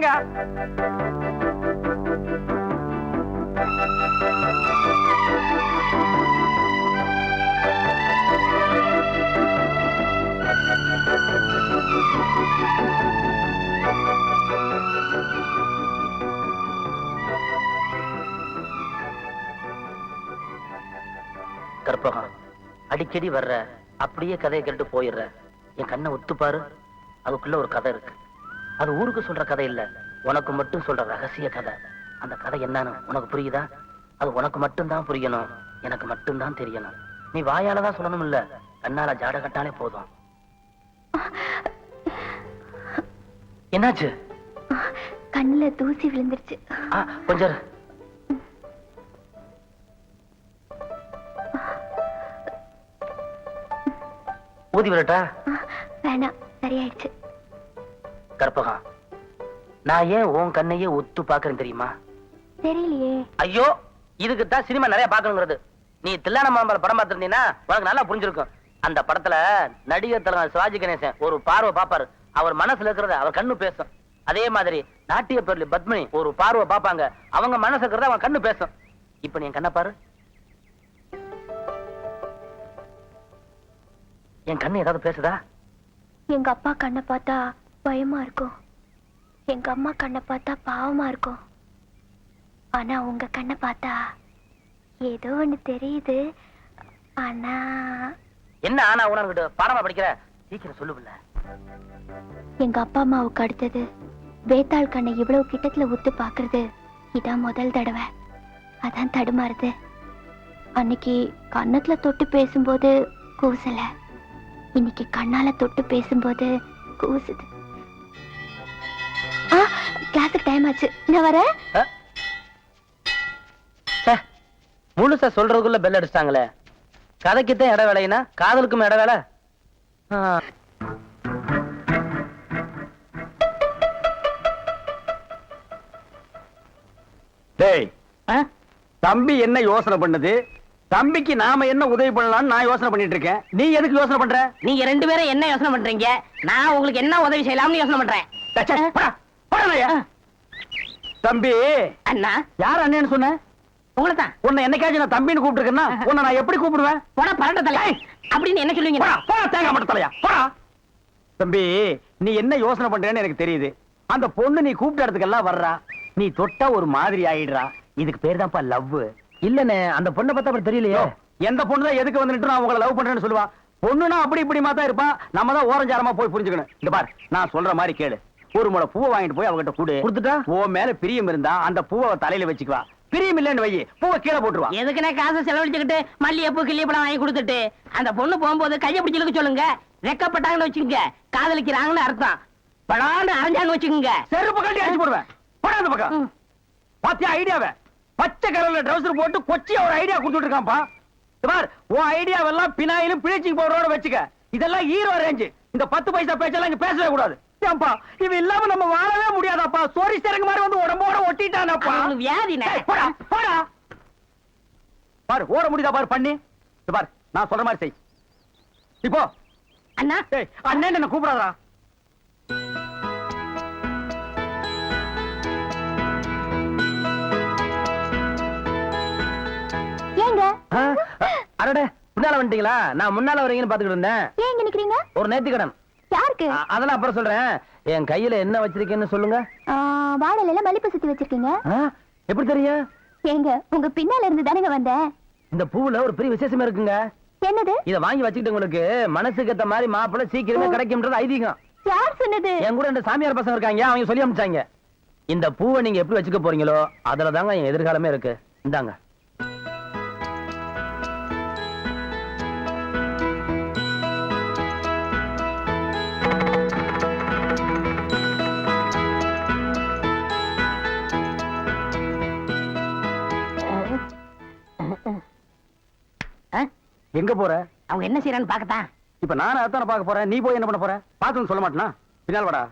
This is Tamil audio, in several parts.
கற்பகம் அடிக்கடி வர்ற அப்படியே கதையை கேட்டு போயிடுற. என் கண்ணை ஒத்துப்பாரு? அதுக்குள்ள ஒரு கதை இருக்கு. அது ஊருக்கு சொல்ற கதை இல்ல. உனக்கு மட்டும் சொல்ற ரகசிய கதை. அந்த கதை என்னன்னு உனக்கு புரியுதா? அது உனக்கு மட்டும்தான் புரியணும். எனக்கு மட்டும்தான் தெரியணும். நீ வாயால தான் சொல்லணும் இல்ல கண்ணால ஜாட கட்டாலே போதும். என்னாச்சு? கண்ணுல தூசி விழுந்துருச்சு. கொஞ்சம். ஊதி விடட்டா? வேணாம். சரியாயிடுச்சு. கற்பகம் நான் ஏன் உன் கண்ணையே ஒத்து பாக்குறேன் தெரியுமா? தெரியலையே. ஐயோ இதுக்கு தான் சினிமா நிறைய பாக்கணுங்கிறது நீ தில்லான மாம்பழ படம் பார்த்திருந்தீங்கன்னா உனக்கு நல்லா புரிஞ்சிருக்கும். அந்த படத்துல நடிகர் தலைவர் சிவாஜி கணேசன் ஒரு பார்வை பாப்பாரு அவர் மனசுல இருக்கிறத அவர் கண்ணு பேசும். அதே மாதிரி நாட்டிய பேர்ல பத்மினி ஒரு பார்வை பாப்பாங்க அவங்க மனசு இருக்கிறத அவன் கண்ணு பேசும். இப்ப நீ கண்ணை பாரு. என் கண்ணு ஏதாவது பேசுதா? எங்க அப்பா கண்ணை பார்த்தா பயமா இருக்கும். எங்க அம்மா கண்ணை பார்த்தா பாவமா இருக்கும். ஆனா உங்க கண்ணை பார்த்தா ஏதோ ஒண்ணு தெரியுது. ஆனா என்ன ஆனா உணர்கிட்ட பாடமா படிக்கிற? சீக்கிரம் சொல்லுவில்ல. எங்க அப்பா அம்மாவுக்கு அடுத்தது வேத்தாள் கண்ணை இவ்வளவு கிட்டத்துல உத்து பாக்குறது இதான் முதல் தடவை. அதான் தடுமாறுது. அன்னைக்கு கன்னத்துல தொட்டு பேசும்போது கூசல. இன்னைக்கு கண்ணால தொட்டு பேசும்போது கூசுது. கிளாஸுக்கு டைம் ஆச்சு. நான் வரேன் முழுசா சொல்றதுக்குள்ள பெல் அடிச்சிட்டாங்களே. கதைக்குத்தான் இட வேலைனா காதலுக்கும் இட வேலை. டேய் ஆ? தம்பி என்ன யோசனை பண்ணுது? தம்பிக்கு நாம என்ன உதவி பண்ணலாம்னு நான் யோசனை பண்ணிட்டு இருக்கேன். நீ எதுக்கு யோசனை பண்ற? நீங்க ரெண்டு பேரும் என்ன யோசனை பண்றீங்க? நான் உங்களுக்கு என்ன உதவி செய்யலாம்னு யோசனை பண்றேன். டே, சே, போடா, போடா நாயே. தம்பி. அண்ணா. யார் அண்ணன்னு சொன்ன? உங்களை தான் உன்னை என்னைக்காச்சும் நான் தம்பின்னு கூப்பிட்டுருக்கேன்னா உன்னை நான் எப்படி கூப்பிடுவேன்? போட பரட்ட தலை. அப்படின்னு என்ன சொல்லுவீங்க? போடா, தேங்காய் மட்டும் தலையா? போடா. தம்பி நீ என்ன யோசனை பண்றேன்னு எனக்கு தெரியுது. அந்த பொண்ணு நீ கூப்பிட்ட இடத்துக்கெல்லாம் வர்றா. நீ தொட்டா ஒரு மாதிரி ஆயிடுறா. இதுக்கு பேர் தான்ப்பா லவ். இல்லண்ணே அந்த பொண்ணை பார்த்தா அப்படி தெரியலையே. எந்த பொண்ணு தான் எதுக்கு வந்துட்டு நான் உங்களை லவ் பண்றேன்னு சொல்லுவா? பொண்ணுனா அப்படி இப்படி தான் இருப்பான். நம்ம தான் ஓரஞ்சாரமா போய் புரிஞ்சுக்கணும். இந்த பார் நான் சொல்ற மாதிரி கேளு. ஒரு முளை பூவை வாங்கிட்டு போய் அவகிட்ட கொடு. கொடுத்துட்டா? உன் மேல பிரியம் இருந்தா அந்த பூவை தலையில வச்சுக்குவா. பிரியம் இல்லைன்னு வை. பூவை கீழே போட்டுருவா. எதுக்குண்ணே காசை செலவழிச்சுக்கிட்டு மல்லிகைப்பூ கிள்ளிப்பழம் வாங்கி கொடுத்துட்டு? அந்த பொண்ணு போகும்போது கையை பிடிச்சிருக்க சொல்லுங்க. வெக்கப்பட்டாங்கன்னு வச்சுக்கோங்க. காதலிக்கிறாங்கன்னு அர்த்தம். படான்னு அரைஞ்சான்னு வச்சுக்கோங்க. செருப்பு கட்டி அடிச்சு போடுவேன். போடா அந்த பக்கம். பாத்தியா ஐடியாவை? பச்சை கலர்ல ட்ரவுசர் போட்டு கொச்சி ஒரு ஐடியா கொடுத்துட்டு இருக்கான்ப்பா. பார் உன் ஐடியாவெல்லாம் பினாயிலும் பிளீச்சிங் பவுடரோட வச்சுக்க. இதெல்லாம் ஹீரோ ரேஞ்சு இந்த பத்து பைசா பேச்செல்லாம் இங்க பேசவே கூடாது. ஏன்பா? இது இல்லாம நம்ம வாழவே முடியாதாப்பா? சோரி சரக்கு மாதிரி வந்து உடம்போட ஒட்டிட்டானப்பா. ஏய், போடா போடா. பாரு ஓட முடியுதா பாரு பண்ணி. பார் நான் சொல்ற மாதிரி செய். இப்போ. அண்ணா. அண்ணன் என்ன கூப்பிடாதா ஏங்க? அடடே பின்னால வந்துட்டீங்களா? நான் முன்னால வரீங்கன்னு பாத்துக்கிட்டு இருந்தேன். ஏன் இங்க நிக்கிறீங்க? ஒரு நேர்த்திக்கடன். யாருக்கு? அதெல்லாம் அப்புறம் சொல்றேன். என் கையில என்ன வச்சிருக்கேன்னு சொல்லுங்க. ஆ, வாழலையில மல்லிப்பூ சுத்தி வச்சிருக்கீங்க? எப்படி தெரியும்? ஏங்க உங்க பின்னால இருந்து தானேங்க வந்தேன் இந்த பூவுல ஒரு பெரிய விசேஷம் இருக்குங்க. என்னது? இத வாங்கி வச்சுக்கிட்டு உங்களுக்கு மனசுக்கு ஏத்த மாதிரி மாப்பிள்ளை சீக்கிரமே கிடைக்கும்ன்றது ஐதீகம். யார் சொன்னது? என் கூட ரெண்டு சாமியார் பசங்க இருக்காங்க அவங்க சொல்லி அனுப்பிச்சாங்க. இந்த பூவை நீங்க எப்படி வச்சுக்க போறீங்களோ அதுல தாங்க என் எதிர்காலமே இருக்கு. இந்தாங்க. எங்க போற? அவங்க என்ன செய்யறான்னு பாக்கத்தான் இப்ப நானும் அதான பார்க்க போறேன். நீ போய் என்ன பண்ண போற? பாத்துன்னு சொல்ல மாட்டேனா? பின்னால் வாடா.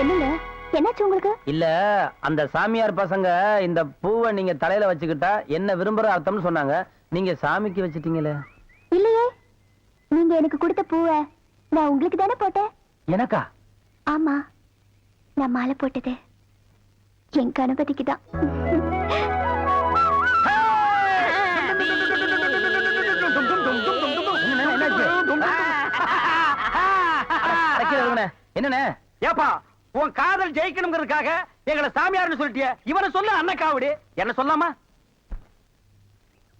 என்னங்க? என்னாச்சு உங்களுக்கு? இல்ல அந்த சாமியார் பசங்க இந்த பூவை நீங்க தலையில வச்சுக்கிட்டா என்ன விரும்புற அர்த்தம்னு சொன்னாங்க. நீங்க சாமிக்கு வச்சிட்டீங்களே. இல்லையே. நீங்க எனக்கு கொடுத்த பூவை நான் உங்களுக்கு தானே போட்டேன். எனக்கா? ஆமா நான் மாலை போட்டது என் கணபதிக்கு தான் என்னண்ணே? ஏப்பா உன் காதல் ஜெயிக்கணுங்கிறதுக்காக எங்களை சாமியார்னு சொல்லிட்டிய. இவனை சொல்ல அண்ணன் காவடி. என்ன சொல்லாமா?